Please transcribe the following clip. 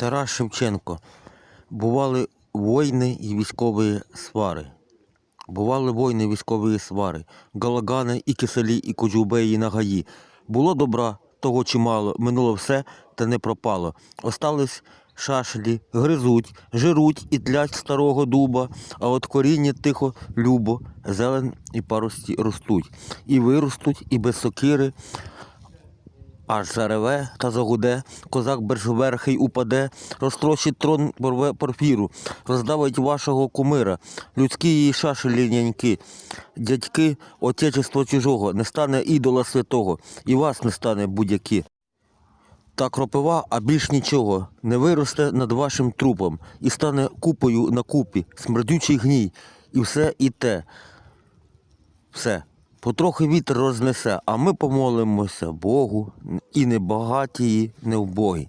Тарас Шевченко. Бували війни і військові свари. Бували війни, військові свари, галагани і киселі, і кожубеї на гаї. Було добра, того чимало, минуло все, та не пропало. Остались шашлі, гризуть, жируть і тлять старого дуба, а от коріння тихо, любо, зелень і парості ростуть. І виростуть, і без сокири, Аж зареве та загуде, козак бершверхий упаде, розтрощить трон порве порфіру, роздавить вашого кумира, людські її шашелі няньки, дядьки отечества чужого, не стане ідола святого, і вас не стане будь-які. Та кропива, а більш нічого, не виросте над вашим трупом, і стане купою на купі, смердючий гній, і все і те. Все. Потрохи вітер рознесе, а ми помолимося Богу і не багаті, і не вбогі.